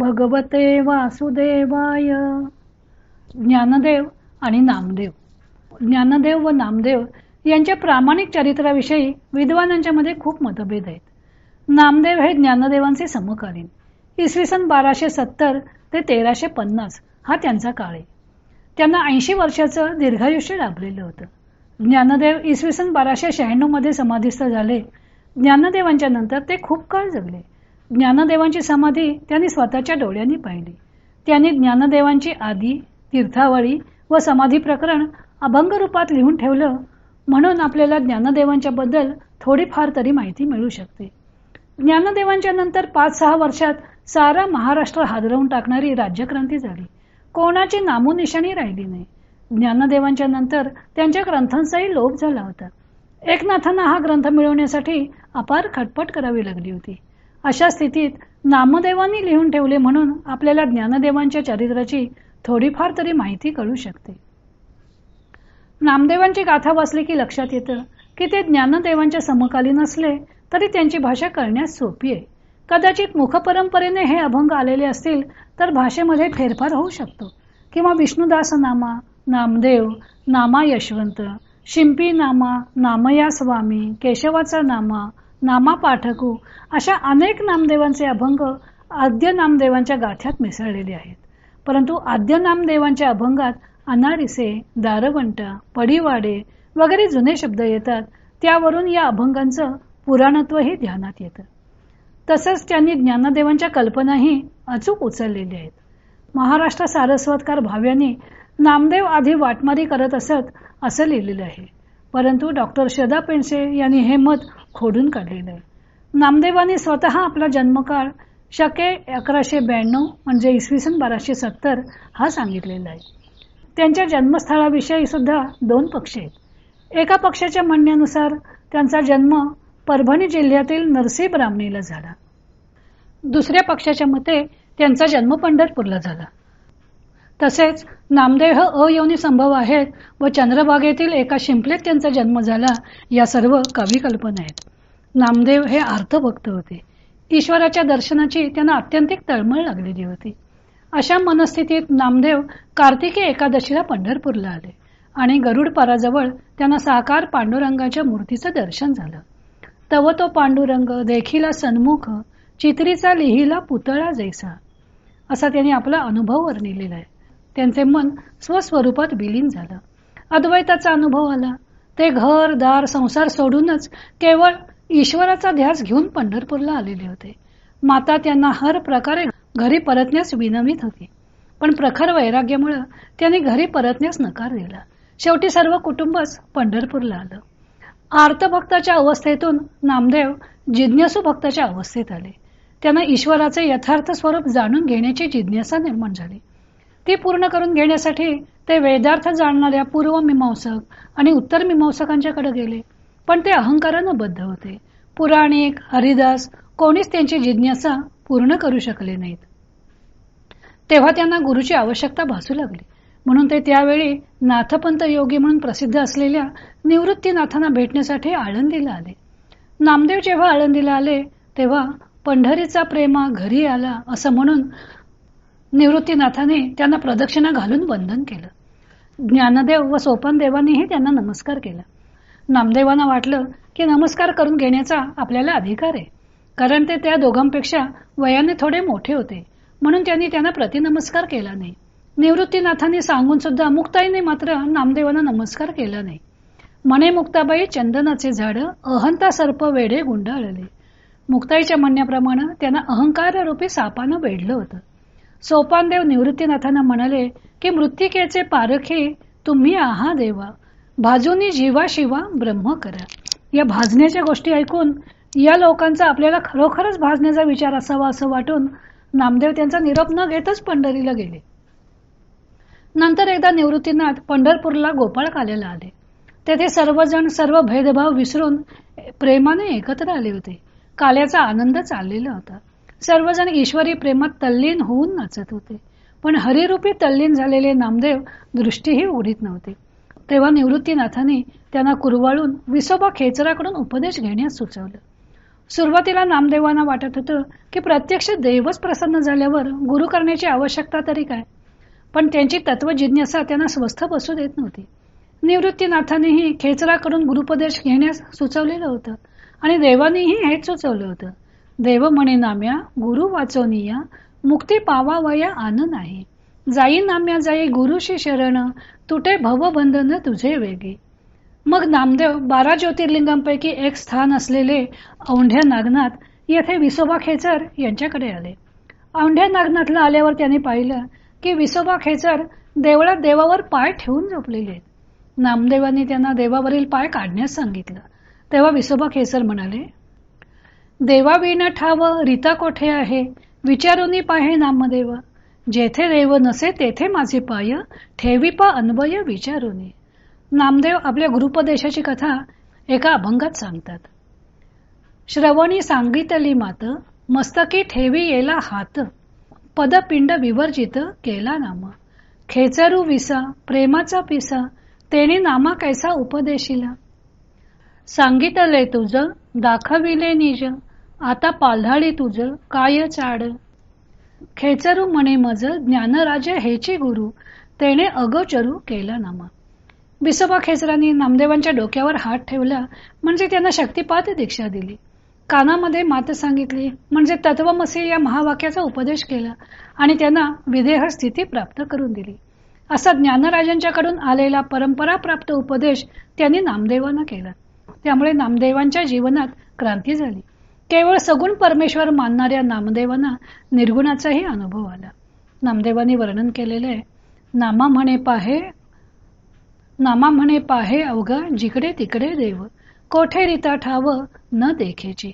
भगवते वासुदेवाय. ज्ञानदेव आणि नामदेव. ज्ञानदेव व नामदेव यांच्या प्रामाणिक चरित्राविषयी विद्वानांच्या मध्ये खूप मतभेद आहेत. नामदेव हे ज्ञानदेवांचे समकालीन. इसवी सन बाराशे सत्तर ते तेराशे पन्नास हा त्यांचा काळ आहे. त्यांना ऐंशी वर्षाचं दीर्घायुष्य लाभलेलं होतं. ज्ञानदेव इसवी सन बाराशे शहाण्णवमध्ये समाधीस्थ झाले. ज्ञानदेवांच्या नंतर ते खूप काळ जगले. ज्ञानदेवांची समाधी त्यांनी स्वतःच्या डोळ्यांनी पाहिली. त्यांनी ज्ञानदेवांची आदी तीर्थावळी व समाधी प्रकरण अभंग रूपात लिहून ठेवलं म्हणून आपल्याला ज्ञानदेवांच्या बद्दल थोडीफार तरी माहिती मिळू शकते. ज्ञानदेवांच्या नंतर पाच सहा वर्षात सारा महाराष्ट्र हादरवून टाकणारी राज्यक्रांती झाली. कोणाची नामोनिशाणी राहिली नाही. ज्ञानदेवांच्या नंतर त्यांच्या ग्रंथांचाही लोप झाला होता. एकनाथांना हा ग्रंथ मिळवण्यासाठी अपार खटपट करावी लागली होती. अशा स्थितीत नामदेवांनी लिहून ठेवले म्हणून आपल्याला ज्ञानदेवांच्या चरित्राची थोडीफार तरी माहिती कळू शकते. नामदेवांची गाथा वाचली की लक्षात येतं की ते ज्ञानदेवांच्या समकालीन असले तरी त्यांची भाषा करण्यास सोपी आहे. कदाचित मुखपरंपरेने हे अभंग आलेले असतील तर भाषेमध्ये फेरफार होऊ शकतो. किंवा विष्णुदास नामा नामदेव नामा यशवंत शिंपी नामा नामया स्वामी केशवाचा नामा नामा पाठकू अशा अनेक नामदेवांचे अभंग आद्य नामदेवांच्या गाथ्यात मिसळलेले आहेत. परंतु आद्य नामदेवांच्या अभंगात अनाडिसे दारवंटा पडीवाडे वगैरे जुने शब्द येतात. त्यावरून या अभंगांचं पुराणत्वही ध्यानात येतं. तसंच त्यांनी ज्ञानदेवांच्या कल्पनाही अचूक उचललेल्या आहेत. महाराष्ट्र सारस्वतकार भाव्यांनी नामदेव आधी वाटमारी करत असत असं लिहिलेलं आहे. परंतु डॉक्टर श्रदा पेंडसे यांनी हे मत खोडून काढलेलं. आहे नामदेवांनी स्वतः आपला जन्मकाळ शके अकराशे ब्याण्णव म्हणजे इसवी सन बाराशे सत्तर हा सांगितलेला आहे. त्यांच्या जन्मस्थळाविषयी सुद्धा दोन पक्ष आहेत. एका पक्षाच्या म्हणण्यानुसार त्यांचा जन्म परभणी जिल्ह्यातील नरसी ब्राह्मणीला झाला. दुसऱ्या पक्षाच्या मते त्यांचा जन्म पंढरपूरला झाला. तसेच नामदेव हे अयोनी संभव आहेत व चंद्रभागेतील एका शिंपलेत त्यांचा जन्म झाला या सर्व कवी कल्पना आहेत. नामदेव हे अर्थभक्त होते. ईश्वराच्या दर्शनाची त्यांना अत्यंतिक तळमळ लागलेली होती. अशा मनस्थितीत नामदेव कार्तिकी एकादशीला पंढरपूरला आले आणि गरुड पाराजवळ त्यांना साकार पांडुरंगाच्या मूर्तीचं दर्शन झालं. तव तो पांडुरंग देखीला सन्मुख चित्रीचा लिहिला पुतळा जैसा. असा त्यांनी आपला अनुभव वर्णिलेला आहे. त्यांचे मन स्वस्वरूपात विलीन झालं. अद्वैताचा अनुभव आला. ते घर दार संसार सोडूनच केवळ ईश्वराचा ध्यास घेऊन पंढरपूरला आलेले होते. माता त्यांना हर प्रकारे घरी परतण्यास विनमित होती. पण प्रखर वैराग्यामुळं त्यांनी घरी परतण्यास नकार दिला. शेवटी सर्व कुटुंबच पंढरपूरला आलं. आर्त भक्ताच्या अवस्थेतून नामदेव जिज्ञासू भक्ताच्या अवस्थेत आले. त्यांना ईश्वराचे यथार्थ स्वरूप जाणून घेण्याची जिज्ञासा निर्माण झाली. ती पूर्ण करून घेण्यासाठी ते वेदार्थ जाणणाऱ्या पूर्व मीमांसक आणि उत्तर मीमांसकांच्याकडे गेले. पण ते अहंकारानं बद्ध होते. पुराणिक हरिदास कोणीच त्यांची जिज्ञासा पूर्ण करू शकले नाहीत. तेव्हा त्यांना गुरुची आवश्यकता भासू लागली. म्हणून ते त्यावेळी नाथपंत योगी म्हणून प्रसिद्ध असलेल्या निवृत्तीनाथांना भेटण्यासाठी आळंदीला आले. नामदेव जेव्हा आळंदीला आले तेव्हा पंढरीचा प्रेमा घरी आला असं म्हणून निवृत्तीनाथाने त्यांना प्रदक्षिणा घालून बंधन केलं. ज्ञानदेव व सोपनदेवांनीही त्यांना नमस्कार केला. नामदेवांना वाटलं की नमस्कार करून घेण्याचा आपल्याला अधिकार आहे. कारण ते त्या दोघांपेक्षा वयाने थोडे मोठे होते. म्हणून त्यांनी त्यांना प्रतिनमस्कार केला नाही. निवृत्तीनाथांनी सांगून सुद्धा मुक्ताईने मात्र नामदेवांना नमस्कार केला नाही. मने मुक्ताबाई चंदनाचे झाड अहंता सर्प वेडे गुंडाळले. मुक्ताईच्या म्हणण्याप्रमाणे त्यांना अहंकार रूपी सापानं वेढलं होतं. सोपानदेव निवृत्तीनाथांना म्हणाले की मृत्तिकेचे पारखे तुम्ही आहा देवा. भाजूनी जीवा शिवा ब्रह्म करा. या भाजण्याच्या गोष्टी ऐकून या लोकांचा आपल्याला खरोखरच भाजण्याचा विचार असावा असं वाटून नामदेव त्यांचा निरोप न घेतच पंढरीला गेले. नंतर एकदा निवृत्तीनाथ पंढरपूरला गोपाळ कालेला आले. तेथे सर्वजण सर्व भेदभाव विसरून प्रेमाने एकत्र आले होते. काल्याचा आनंद चाललेला होता. सर्वजण ईश्वरी प्रेमात तल्लीन होऊन नाचत होते. पण हरिरूपी तल्लीन झालेले नामदेव दृष्टीही उडीत नव्हते. तेव्हा निवृत्तीनाथाने त्यांना कुरवाळून विसोबा खेचराकडून उपदेश घेण्यास सुचवलं. सुरुवातीला नामदेवांना वाटत होतं की प्रत्यक्ष देवच प्रसन्न झाल्यावर गुरु करण्याची आवश्यकता तरी काय? पण त्यांची तत्व जिज्ञासा त्यांना स्वस्थ बसू देत नव्हती. निवृत्तीनाथानेही खेचराकडून गुरुपदेश घेण्यास सुचवलेलं होतं आणि देवानीही हेच सुचवलं होतं. देव म्हणे नाम्या गुरु वाचवनिया मुक्ती पावावया आन नाही जाई नाम्या जाई गुरुशी शरण तुटे भवबंधन तुझे वेगे. मग नामदेव बारा ज्योतिर्लिंगांपैकी एक स्थान असलेले औंढ्या नागनाथ येथे विसोबा खेचर यांच्याकडे आले. औंढ्या नागनाथला आल्यावर त्यांनी पाहिलं की विसोबा खेचर देवळात देवावर पाय ठेवून झोपलेले नामदेवांनी त्यांना देवावरील पाय काढण्यास सांगितलं. तेव्हा विसोबा खेसर म्हणाले देवा विण ठाव रीता कोठे आहे? विचारूनी पाहे नामदेव. जेथे देव नसे तेथे माझे पाय ठेवी पा अन्वय विचारूनी. नामदेव आपल्या गुरुपदेशाची कथा एका अभंगात सांगतात. श्रवणी सांगितली मात मस्तकी ठेवी येला हात पदपिंड विवर्जित केला नाम. खेचरू विसा प्रेमाचा पिसा तेने नामा कैसा उपदेशिला. सांगितले तुझ दाखविले निज आता पाल्हाळी तुझ काय चाड. खेचरू म्हणे मज ज्ञानराज हेचे गुरु. तेने अगोचरू केला नामा. विसोबा खेचरांनी नामदेवांच्या डोक्यावर हात ठेवला म्हणजे त्यांना शक्तिपात दीक्षा दिली. कानामध्ये मात सांगितली म्हणजे तत्वमसी या महावाक्याचा उपदेश केला आणि त्यांना विदेह स्थिती प्राप्त करून दिली. असा ज्ञानराजांच्याकडून आलेला परंपरा प्राप्त उपदेश त्यांनी नामदेवांना केला. त्यामुळे नामदेवांच्या जीवनात क्रांती झाली. केवळ सगुण परमेश्वर मानणाऱ्या नामदेवांना निर्गुणाचाही अनुभव आला. नामदेवांनी वर्णन केलेले नामा म्हणे पाहे नामा म्हणे पाहे अवघा जिकडे तिकडे देव कोठे रिता ठाव न देखेची.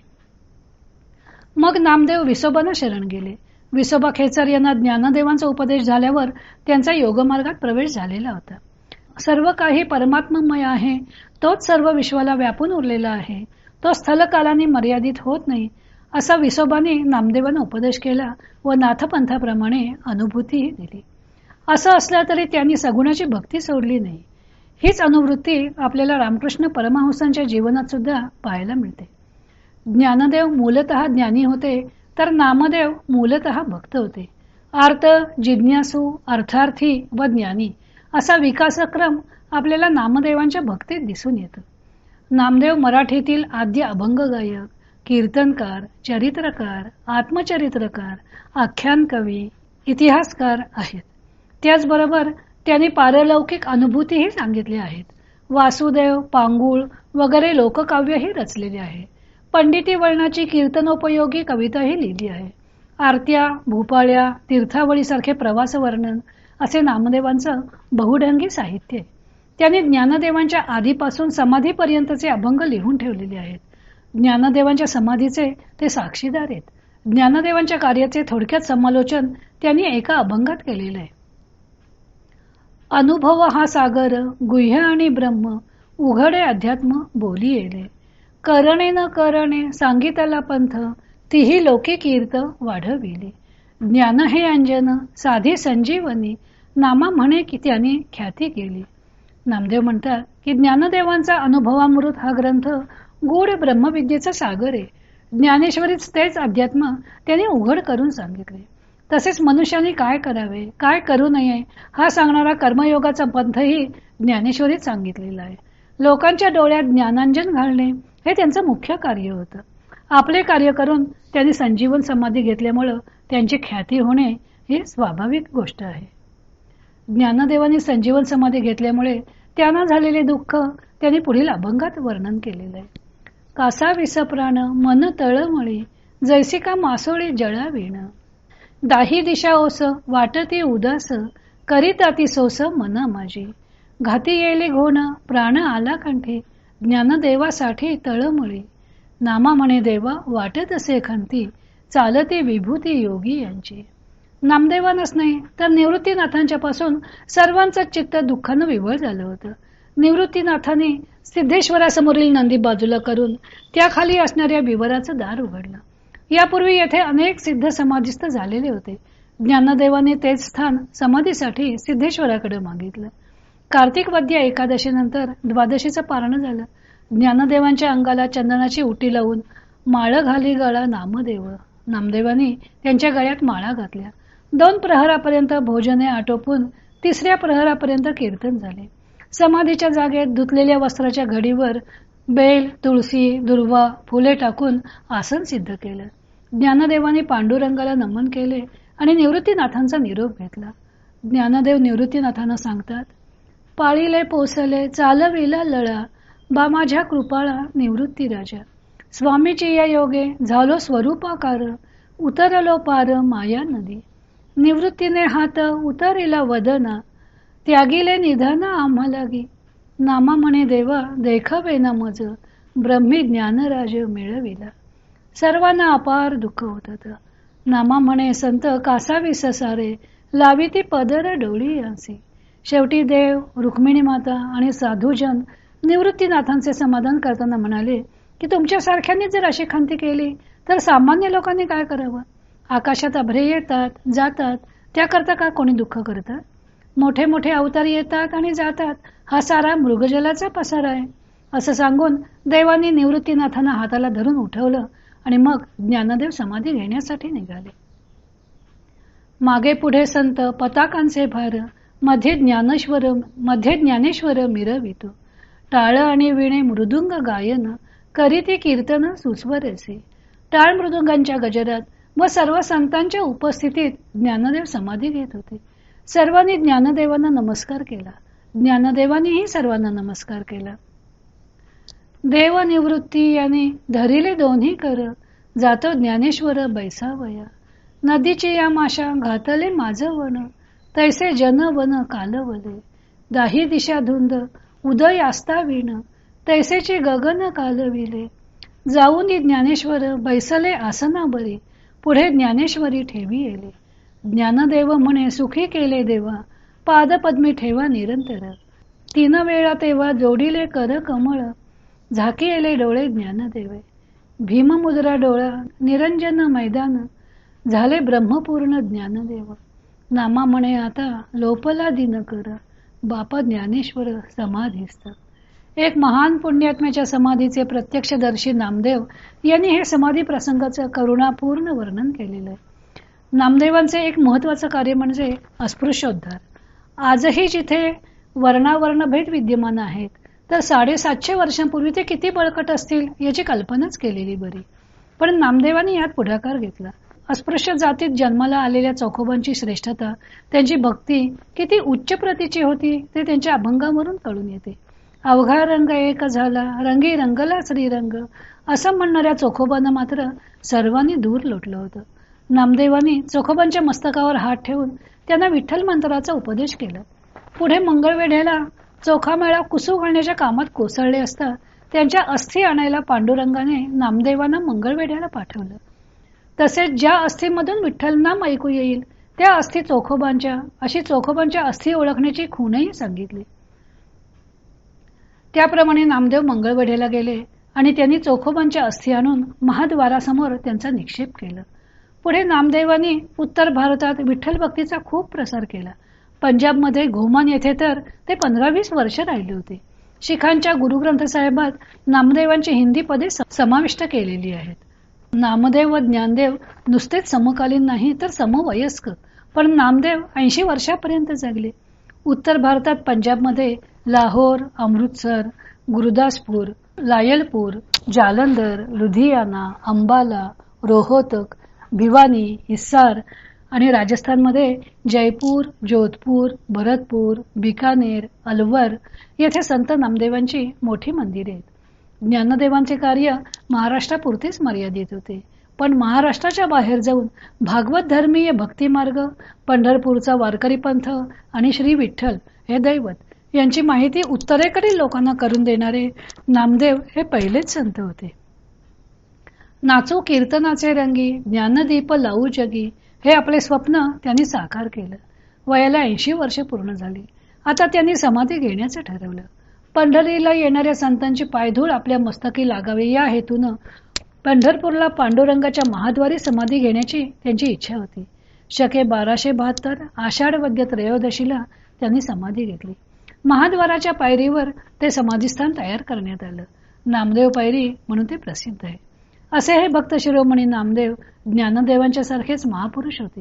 मग नामदेव विसोबानं शरण गेले. विसोबा खेचर यांना ज्ञानदेवांचा उपदेश झाल्यावर त्यांचा योगमार्गात प्रवेश झालेला होता. सर्व काही परमात्ममय आहे तोच सर्व विश्वाला व्यापून उरलेला आहे. तो स्थलकालाने मर्यादित होत नाही असा विसोबाने नामदेवांना उपदेश केला व नाथपंथाप्रमाणे अनुभूतीही दिली. असं असलं तरी त्यांनी सगुणाची भक्ती सोडली नाही. हीच अनुवृत्ती आपल्याला रामकृष्ण परमहंसांच्या जीवनात सुद्धा पाहायला मिळते. ज्ञानदेव मूलत ज्ञानी होते तर नामदेव मूलत भक्त होते. आर्त जिज्ञासू अर्थार्थी व ज्ञानी असा विकासक्रम आपल्याला नामदेवांच्या भक्तीत दिसून येतो. नामदेव मराठीतील आद्य अभंग गायक कीर्तनकार चरित्रकार आत्मचरित्रकार आख्यान कवी इतिहासकार आहेत. त्याचबरोबर त्यांनी पारलौकिक अनुभूतीही सांगितल्या आहेत. वासुदेव पांगुळ वगैरे लोककाव्यही रचलेले आहे. पंडिती वळणाची कीर्तनोपयोगी कविताही लिहिली आहे. आरत्या भूपाळ्या तीर्थावळीसारखे प्रवास वर्णन असे नामदेवांचं बहुढंगी साहित्य त्यांनी ज्ञानदेवांच्या आधीपासून समाधीपर्यंतचे अभंग लिहून ठेवलेले आहेत. ज्ञानदेवांच्या समाधीचे ते साक्षीदार आहेत. ज्ञानदेवांच्या कार्याचे थोडक्यात समालोचन त्यांनी एका अभंगात केलेले आहे. अनुभव हा सागर गुह्य आणि ब्रह्म उघडे अध्यात्म बोली येले करणे न करणे सांगितला पंथ तीही लोके कीर्त वाढविली. ज्ञान हे अंजन साधी संजीवनी नामा म्हणे की त्याने ख्याती केली. नामदेव म्हणतात की ज्ञानदेवांचा अनुभवामृत हा ग्रंथ गूढ ब्रह्मविद्येचा सागर आहे. ज्ञानेश्वरीच तेच अध्यात्म त्यांनी उघड करून सांगितले. तसेच मनुष्याने काय करावे काय करू नये हा सांगणारा कर्मयोगाचा पंथही ज्ञानेश्वरीत सांगितलेला आहे. लोकांच्या डोळ्यात ज्ञानांजन घालणे हे त्यांचं मुख्य कार्य होतं. आपले कार्य करून त्यांनी संजीवन समाधी घेतल्यामुळं त्यांची ख्याती होणे ही स्वाभाविक गोष्ट आहे. ज्ञानदेवाने संजीवन समाधी घेतल्यामुळे त्यांना झालेले दुःख त्यांनी पुढील अभंगात वर्णन केलेलं आहे. कासा विसप्राण मन तळमळी जैसिका मासोळी जळा विण. दाही दिशा ओस वाटती उदास करीताती सोस मन माझी घाती येले घोण प्राण आला कंठी ज्ञानदेवासाठी तळमळी. नामा म्हणे देवा वाटत असे खंती चालते विभूती योगी यांची. नामदेवानच नाही तर निवृत्तीनाथांच्या पासून सर्वांचं चित्त दुःखानं विवळ झालं होतं. निवृत्तीनाथाने सिद्धेश्वरासमोरील नंदी बाजूला करून त्याखाली असणाऱ्या विवराचं दार उघडलं. यापूर्वी येथे अनेक सिद्ध समाधीस्थ झालेले होते. ज्ञानदेवाने तेच स्थान समाधीसाठी सिद्धेश्वराकडे मागितलं. कार्तिक वद्य एकादशीनंतर द्वादशीचं पारण झालं. ज्ञानदेवांच्या अंगाला चंदनाची उटी लावून माळ घाली गळा नामदेव नामदेवानी त्यांच्या गळ्यात माळा घातल्या. दोन प्रहरापर्यंत भोजने आटोपून तिसऱ्या प्रहरापर्यंत कीर्तन झाले. समाधीच्या जागेत धुतलेल्या वस्त्राच्या घडीवर बेल तुळशी दुर्वा फुले टाकून आसन सिद्ध केलं. ज्ञानदेवाने पांडुरंगाला नमन केले आणि निवृत्तीनाथांचा निरोप घेतला. ज्ञानदेव निवृत्तीनाथांना सांगतात पाळीले पोसले चालविला लळा बा माझ्या कृपाळा निवृत्ती राजा. स्वामीची या योगे झालो स्वरूपाकार उतरलो पार माया नदी. निवृत्तीने हात उतरिला वदन. त्यागिले निधन आम्हालागी. नामा म्हणे देवा देखावे ना मज. ब्रह्मी ज्ञानराज मिळविला. सर्वांना अपार दुःख होत नामा म्हणे संत कासावी ससारे लावी ती पदर डोळी असे. शेवटी देव रुक्मिणी माता आणि साधूजन निवृत्तीनाथांचे समाधान करताना म्हणाले की तुमच्यासारख्यांनी जर अशी खांती केली तर सामान्य लोकांनी काय करावं? आकाशात अभ्रे येतात जातात. त्याकरता का कोणी दुःख करतात मोठे मोठे अवतार येतात आणि जातात. हा सारा मृगजलाचा पसारा आहे. असं सांगून देवानी निवृत्तीनाथांना हाताला धरून उठवलं आणि मग ज्ञानदेव समाधी घेण्यासाठी निघाले. मागे पुढे संत पताकांचे भारमध्ये ज्ञानेश्वर मध्ये ज्ञानेश्वर मिरवितो. टाळ आणि विणे मृदुंग गायन करीती कीर्तन सुस्वरसे. टाळ मृदुंगांच्या गजरात व सर्व संतांच्या उपस्थितीत ज्ञानदेव समाधी घेत होते. सर्वांनी ज्ञानदेवांना नमस्कार केला. ज्ञानदेवांनीही सर्वांना नमस्कार केला. देव निवृत्ती याने धरिले दोन्ही कर जातो ज्ञानेश्वर बैसावया. नदीची या माशा घातले माझ वन तैसे जन वन कालवले. दाही दिशा धुंद उदय आस्ता विण तैसेचे गगन कालविले. जाऊन ज्ञानेश्वर बैसले आसना बरी पुढे ज्ञानेश्वरी ठेवी येले. ज्ञानदेव म्हणे सुखी केले देवा पादपद्मी ठेवा निरंतर. तीन वेळा तेव्हा जोडिले कर कमळ झाकी येले डोळे ज्ञानदेवे. भीममुद्रा डोळा निरंजन मैदान झाले ब्रह्मपूर्ण ज्ञानदेव. नामा म्हणे आता लोपला दिन कर बापा ज्ञानेश्वर समाधीस्त एक महान पुण्यात्म्याच्या समाधीचे प्रत्यक्षदर्शी नामदेव यांनी हे समाधी प्रसंगाचं करुणापूर्ण वर्णन केलेलं आहे. नामदेवांचे एक महत्वाचं कार्य म्हणजे अस्पृश्योद्धार. आजही जिथे वर्णावर्ण भेद विद्यमान आहेत तर साडेसातशे वर्षांपूर्वी ते किती बळकट असतील याची कल्पनाच केलेली बरी. पण नामदेवांनी यात पुढाकार घेतला. अस्पृश्य जातीत जन्माला आलेल्या चौकोबांची श्रेष्ठता त्यांची भक्ती किती उच्च प्रतीची होती ते त्यांच्या अभंगावरून कळून येते. अवघा रंग एक झाला. रंगी रंगला श्रीरंग. असं म्हणणाऱ्या चोखोबानं मात्र सर्वांनी दूर लोटलं होतं. नामदेवानी चोखोबांच्या मस्तकावर हात ठेवून त्यांना विठ्ठल मंत्राचा उपदेश केला. पुढे मंगळवेढ्याला चोखामेळा कुसू घालण्याच्या कामात कोसळले असता त्यांच्या अस्थी आणायला पांडुरंगाने नामदेवांना मंगळवेढ्याला पाठवलं. तसेच ज्या अस्थीमधून विठ्ठल नाम ऐकू येईल त्या अस्थि चोखोबांच्या अशी चोखोबांच्या अस्थी ओळखण्याची खूणही सांगितली. त्याप्रमाणे नामदेव मंगळवेढ्याला गेले आणि त्यांनी चोखोबांच्या अस्थी आणून महाद्वारासमोर त्यांचा निक्षेप केला. पुढे नामदेवांनी उत्तर भारतात विठ्ठल भक्तीचा खूप प्रसार केला. पंजाबमध्ये घोमान येथे तर ते पंधरा वीस वर्ष राहिले होते. शिखांच्या गुरुग्रंथ साहेबात नामदेवांची हिंदी पदे समाविष्ट केलेली आहेत. नामदेव व ज्ञानदेव नुसतेच समकालीन नाही तर समवयस्क पण नामदेव ऐंशी वर्षापर्यंत जगले. उत्तर भारतात पंजाबमध्ये लाहोर अमृतसर गुरुदासपूर लायलपूर जालंधर लुधियाना अंबाला रोहतक भिवानी हिस्सार आणि राजस्थानमध्ये जयपूर जोधपूर भरतपूर बिकानेर अलवर येथे संत नामदेवांची मोठी मंदिरे आहेत. ज्ञानदेवांचे कार्य महाराष्ट्रापुरतेच मर्यादित होते. पण महाराष्ट्राच्या बाहेर जाऊन भागवत धर्मीय भक्तिमार्ग पंढरपूरचा वारकरी पंथ आणि श्री विठ्ठल हे दैवत यांची माहिती उत्तरेकडील लोकांना करून देणारे नामदेव हे पहिलेच संत होते. नाचू कीर्तनाचे रंगी ज्ञानदीप लावू जगी हे आपले स्वप्न त्यांनी साकार केलं. वयाला ऐंशी वर्ष पूर्ण झाली. आता त्यांनी समाधी घेण्याचं ठरवलं. पंढरीला येणाऱ्या संतांची पायधूळ आपल्या मस्तकी लागावी या हेतून पंढरपूरला पांडुरंगाच्या महाद्वारी समाधी घेण्याची त्यांची इच्छा होती. शके बाराशे बहात्तर आषाढ वद्य त्रयोदशीला त्यांनी समाधी घेतली. महाद्वाराच्या पायरीवर ते समाधीस्थान तयार करण्यात आलं. नामदेव पायरी म्हणून ते प्रसिद्ध आहे. असे हे भक्त शिरोमणी नामदेव ज्ञानदेवांच्या सारखेच महापुरुष होते.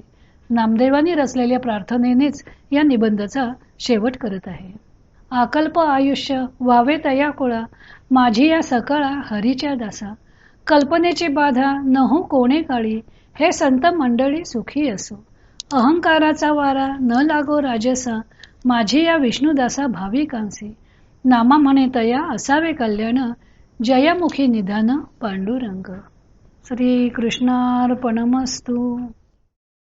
नामदेवांनी रचलेल्या प्रार्थनेनेच या निबंधाचा शेवट करत आहे. आकल्प आयुष्य वावे तया कोळा माझी या सकाळा हरीच्या दासा. कल्पनेची बाधा नहो कोणे काळी? हे संत मंडळी सुखी असो. अहंकाराचा वारा न लागो राजसा माझी या विष्णुदासा भाविकांसी नामा म्हणे तया असावे कल्याण जयमुखी निधान पांडुरंग. श्री कृष्णार्पणमस्तू